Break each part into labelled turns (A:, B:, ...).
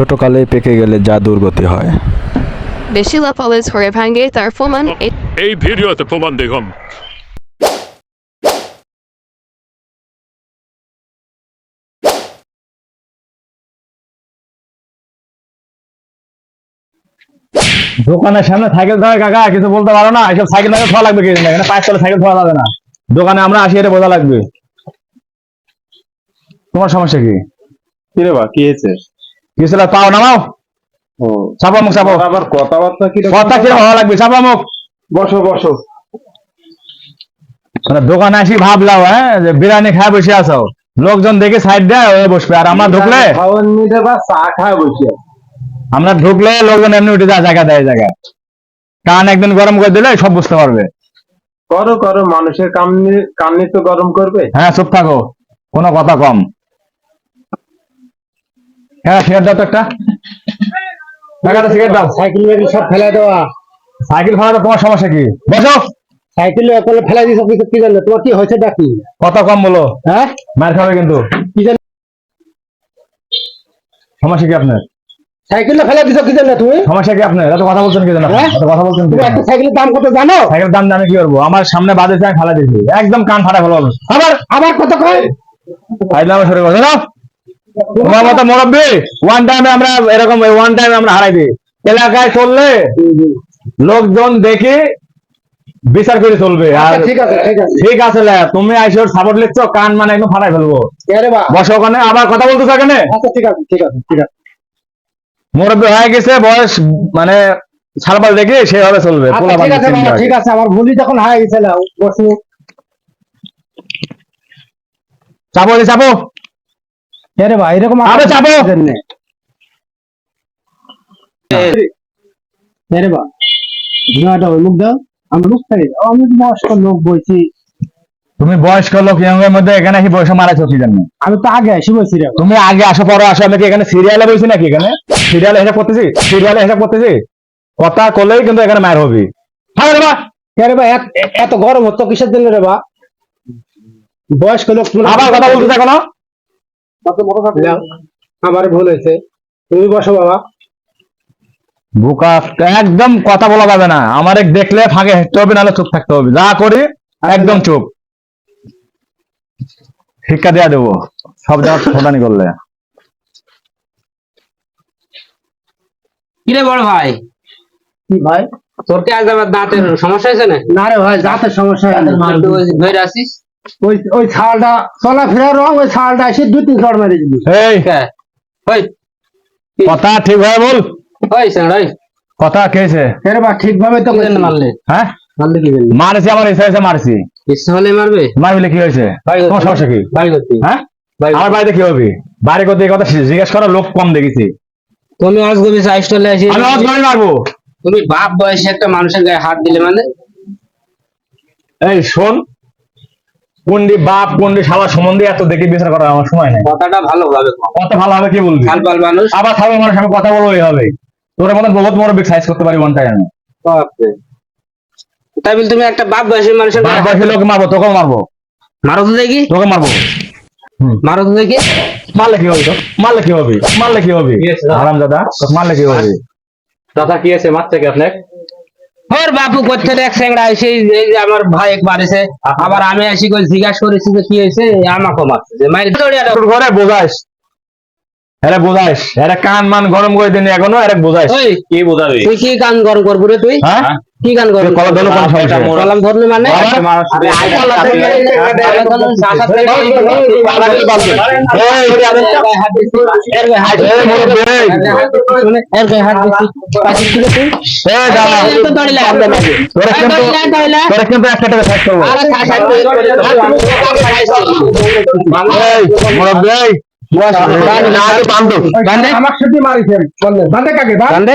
A: ছোটকালে পেকে গেলে যা দুর্গতি হয়।
B: বেশি লাফালে ধরে ভাঙে তার প্রমাণ এই
C: ভিডিওতে প্রমাণ দেখুন।
D: দোকানের সামনে সাইকেল ধরে কাকা কিছু বলতে পারো না? এসব সাইকেল নাকি ধোয়া লাগবে কিছু না এখানে পাঁচ তলে সাইকেল ধোয়া যাবে না। দোকানে আমরা আসি এটা বোঝা লাগবে। তোমার সমস্যা কি?
E: কি রে বা কি হয়েছে?
D: কি ছিল পাও নামাও চাপা মুখ চাপো।
E: আবার কথাবার্তা কি
D: কথা কি ভালো লাগবে চাপা মুখ
E: বসো বসো।
D: মানে দোকানে আসি ভাবলাম হ্যাঁ যে বিরিয়ানি খায় বসে আছো। লোকজন দেখে সাইড দেয় হয়ে বসবে। আর আমরা ঢুকলে
E: চা খায় বসে।
D: আমরা ঢুকলে লোকজন এমনি উঠে যায় জায়গা দেয় জায়গায়। কান একদিন গরম করে দিলে সব বুঝতে পারবে।
E: করো করো মানুষের কামনি কামনি তো গরম করবে।
D: হ্যাঁ চুপ থাকো কোনো কথা কম। হ্যাঁ দাও তো একটা। টাকাটা সিগারেট দাও।
F: সাইকেল সব ফেলা দেওয়া।
D: সাইকেল ভাড়া তোমার সমস্যা কি? বসো।
F: সাইকেল একলে ফেলা কি কি জানো তোমার কি হয়েছে ডাকি
D: কথা কম বলো।
F: হ্যাঁ?
D: মার খাবে কিন্তু।
F: কি জানো
D: সমস্যা কি আপনার?
F: সাইকেলটা ফেলা দিছো কি জানো তুমি?
D: সমস্যা কি আপনার? এত কথা বলছেন কি জানো
F: হ্যাঁ?
D: এত কথা বলছেন
F: তুমি একটা সাইকেলের দাম কত জানো?
D: সাইকেল দাম জানে কি করব? আমার সামনে বাজে চাই ফেলা দিয়েছি। একদম কান ফাটা ফেলো
F: আবার আবার কত কয়?
D: ফাইলাম শুরু করো না তোমার মতো মুরব্বী ওয়ান টাইমে আমরা এরকম ওয়ান টাইমে আমরা হারাই দিই। এলাকায় চললে লোকজন দেখে বিচার করে চলবে। আর
F: আচ্ছা, ঠিক আছে ঠিক আছে।
D: ঠিক আছে তুমি আইসোর সাপোর্ট লিখছো কান মানে একদম ফাটাই ফেলব।
F: আরে
D: বসো ওখানে আবার কথা বলতেছো এখানে?
F: আচ্ছা ঠিক আছে ঠিক আছে ঠিক আছে।
D: মুরব্বী হয়ে গেছে বয়স মানে সালবাল দেখে সেভাবে চলবে
F: আচ্ছা ঠিক আছে আমার ভুলি যখন হয়ে গেছে না বসু।
D: চাপো চাপো।
F: আরে ভাই এরকম
D: আরে চাপো।
F: আরে বা ওই মুখ দাও। আমি থেকে আমি বয়স্ক লোক বলছি।
D: তুমি বয়স্ক লোক ইয়ংয়ের মধ্যে এখানে কি বয়স মারাছো কি জানো?
F: আমি তো আগে এসে বলছি রে।
D: তুমি আগে আসো পরে আসো আমি কি এখানে সিরিয়ালে বলছি নাকি এখানে? সিরিয়ালে হিসাব করতেছি? সিরিয়ালে হিসাব করতেছি? কথা করলেই কিন্তু এখানে মায়ের হবি। হ্যাঁ রে বা
F: আরে বা এত- গরম হতো কিসের জন্য রে বা বয়স্ক লোক
D: আবার কথা বলতে থাকো না
F: আমার ভুল হয়েছে। তুমি বসো বাবা।
D: বুকা একদম কথা বলা যাবে না। আমার দেখলে ফাঁকে হেঁটতে হবে নাহলে চুপ থাকতে হবে। যা করি একদম চুপ। শিক্ষা দেওয়া দেবো। সব জায়গায় ফোটানি করলে।
G: কিরে বড় ভাই?
F: কি ভাই?
G: তোর কি আজ আমার দাঁতের সমস্যা হয়েছে না
F: না রে ভাই দাঁতের সমস্যা
G: ধরে আসিস।
F: ওই ওই ছালটা চলাফেরা রং ওই ছালটা এসে দুই তিন চড় মেরে দিবি
D: এই
G: ওই।
D: কথা ঠিক হয় বল।
G: ওই স্যার ওই।
D: কথা খেয়েছে
F: আরে বা ঠিকভাবে তো
G: মারলে?
D: হ্যাঁ?
G: মারলে কি জন্য
D: মারছি আমার ইচ্ছা হয়েছে মারছি।
G: ইচ্ছে হলে মারবে?
D: মারবিলে কি হয়েছে? তোমার সমস্যা কি?
G: বাড়ি করতে।
D: হ্যাঁ? আমার বাড়িতে কি হবে? বাড়ি করতে কথা জিজ্ঞেস করার লোক কম দেখেছি।
G: তুমি আজ সাইজ চলে আসি
D: আমি আজ মারবো।
G: তুমি বাপ বয়সে একটা মানুষের গায়ে হাত দিলে মানে?
D: এই শোন। কোনটি বাপ কোনটি শালা সম্বন্ধে এত দেখে বিচার করার আমার সময় নেই।
G: কথাটা ভালো ভাবে কও।
D: কত ভালো হবে কি বলবি?
G: ফাল মানুষ।
D: আবার থাকবে মানুষ আমি কথা বলব এইভাবে। তোর মতন বহুত বড় বিগ সাইজ করতে পারি ওয়ান টাইম।
G: তাই বলে তুমি একটা বাপ বয়সের মানুষের
D: বাপ বয়সী লোক মারবো তোকেও মারবো।
G: মারো তো দেখি।
D: তোকে মারবো।
G: মারো তো দেখি।
D: মারলে কি হবে মারলে কি হবে? মারলে কি হবে? আরাম দাদা? মারলে কি হবে?
E: দাদা কি আছে মারছে কি আপনাকে?
G: ওর বাপু করতে এক সেংড়া এসে, এই যে আমার ভাই একবার এসে, আবার আমি আসি করে জিজ্ঞাসা করেছি যে কি হয়েছে, আমাকে মারছে, যে ঘরে দৌড়িয়ে দাও।
D: তোর ঘরে বোঝাইস এরা বোঝাইস এরা কান মান গরম করে দিন এখনও এরা বোঝাইস
E: কি বোঝাবে
G: তুই কি গান গরম করব রে তুই
D: হ্যাঁ
G: কি গান
D: তুই কলম ধরলে কোন সমস্যা?
G: কলম ধরলে মানে
D: মুরব্বি, একটা।
F: আমার সাথে মারিছেন বান্ধে কাকে বান্ধে?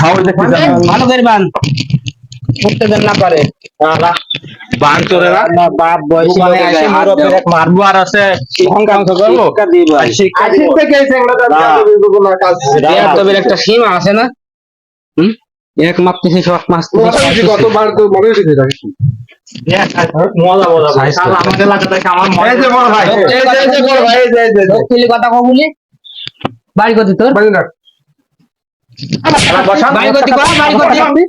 D: সাহস দেখতে
G: ভালো করে দেন না পারে।
E: বান না?
G: বাপ বয়সী
E: মারবো আর আছে।
G: সীমা আছে না? হুম? এক মাপতেছি সব
F: তো মনে হয়েছে
E: মজা মজা ভাই। শালা আমাদের এলাকা থেকে আমার
F: এই যে বড় ভাই। এই যে এই যে বড় ভাই এই যে এই যে, এই যে।
G: তুই কথা কবুলি বাড়ি করতে তোর?
F: বাড়ি
G: করতে বাড়ি করতে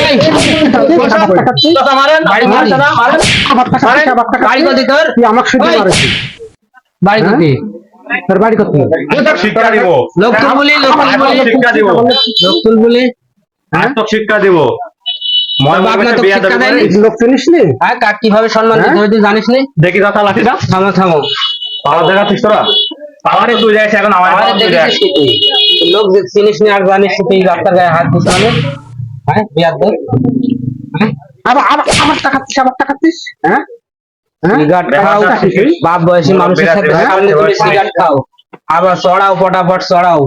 G: এই,
E: কথা মারেন
G: বাড়ি
E: মারেন
G: করি।
E: না, মারেন।
F: আবার টাকা দিস, আবার টাকা
G: বাড়ি
F: দিস।
G: করতে তোর?
F: তুই আমাকে শুধু
G: ওই।
F: মারিস।
G: বাড়ি করতে
F: তোর বাড়ি করতে
E: শিক্ষা দিব।
G: লোক তুল লোক তুল বলি
E: শিক্ষা দিব।
G: লোক তুল
E: শিক্ষা দিব।
F: লোক চিনিস নি?
G: হ্যাঁ কাক কীভাবে সম্মান দিতে হয়? তুই জানিস নি?
E: দেখি দাতা লাঠিটা
G: থামো থামো।
E: পাওয়ার দেখা ঠিক তোরা? পাওয়ারে তুই যাইছিস এখন আমার
G: আমাদের
E: পাওয়ার তুই দেখ।
G: দেখেছিস কি তুই? লোক চিনিস নি আর জানিস তুই রাস্তার গায়ে হাত দিস মানে? হ্যাঁ বিয়ার হ্যাঁ?
F: আবার আবার আবার টাকা দিস আবার টাকা দিস হ্যাঁ? হ্যাঁ।
G: বাপ বয়সী মানুষের সাথে সামনে তুলে সিগারেট খাও। আবার চড়াও পটাপট চড়াও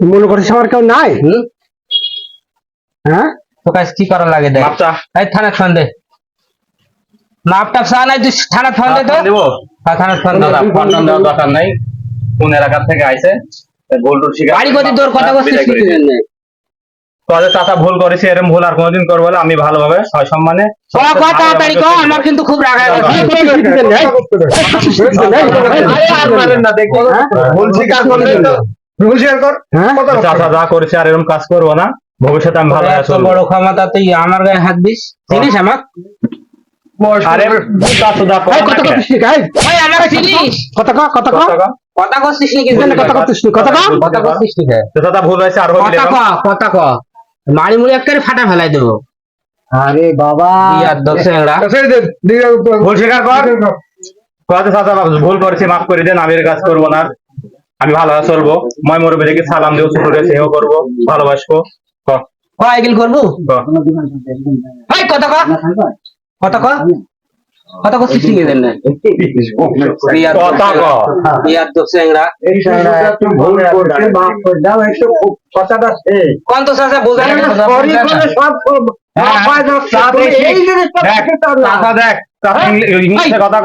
F: মনে করিস আমার কেউ নাই?
G: হুম?
F: হ্যাঁ?
G: তো কাজ কি করা লাগে দেখ?
E: মাপটা
G: এই থানার ফোন দে মাপটা চা নাই তুই থানার ফোন দে তো
E: দিব।
G: হ্যাঁ, ফোন দে
E: ফোন দেওয়ার দরকার নাই। কোন এলাকা থেকে আইছে শিকার।
G: বাড়ি তোর কথা বলছিস কি?
E: চাচা ভুল করেছে এরকম ভুল আর কোনোদিন করব না আমি ভালোভাবে সয় সম্মানে
G: তাড়াতাড়ি ক, আমার কিন্তু খুব রাগ।
E: ভুল স্বীকার করলে তো ভুল স্বীকার কর।
F: হ্যাঁ?
E: চাচা যা করেছে আর এরকম কাজ করব না। ভবিষ্যতে আমি ভালো
G: এত বড় ক্ষমতা তুই আমার গায়ে হাত দিস? চিনিস আমার
E: আরে চাচা যা
F: এই, কত
E: করে
F: কতিস নি গাই
G: ওই আমার চিনিস?
F: কত ক কত ক
G: কথা করছিস নি কিছু
F: কথা নি ক
G: কথা করছিস নি কে?
E: চাচা ভুল হয়েছে আর হবে
G: কথা ক কথা ক মারি মুড়ি একেবারে ফাটা ফেলাই দেবো।
F: আরে বাবা।
G: ইয়ার দশ
E: ভুল স্বীকার কর। কথা চাচা ভুল করেছে মাফ করে দেন আমি এর কাজ করব না। আমি ভালোভাবে চলবো। মই মরবে দেখে সালাম দেবো ছোট সেও করব ভালোবাসবো। ক,
G: এগুলো করব?
E: ক।
G: ওই কথা ক? কথা ক?
E: হ্যাঁ, কথা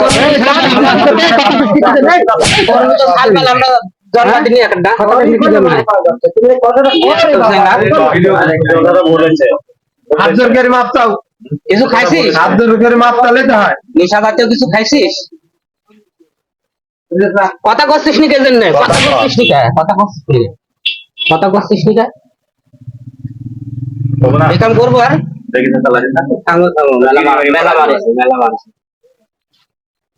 F: মাপ চাও।
G: কিছু খাইছিস?
F: মাপ চালে তো হয়।
G: নেশা জাতীয় কিছু খাইছিস? কথা করছিস নি কেজন কথা করছিস নি কথা করছিস নি? কথা নি করব আর মারিস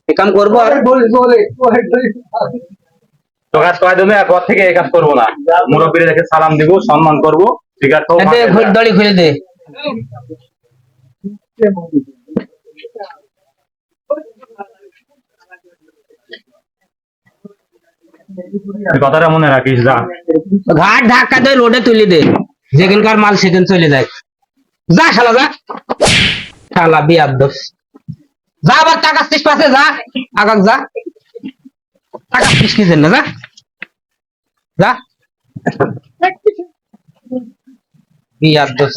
G: এই করব আর
E: তো কাজ করাই দেবে আর থেকে এই কাজ করব না। মুরব্বীরে দেখে সালাম দিব সম্মান করব ঠিক আছে
G: খুলে দে।
E: কথাটা মনে রাখিস যা।
G: ঘাট ধাক্কা দিয়ে রোডে তুলে দে। যেখানকার মাল সেখান চলে যায়। যা শালা যা। শালা বিয়ার দোষ যা আবার টাকা পাশে যা। আগাক যা। টাকা কি জন্য যা যা বিয়ার দোষ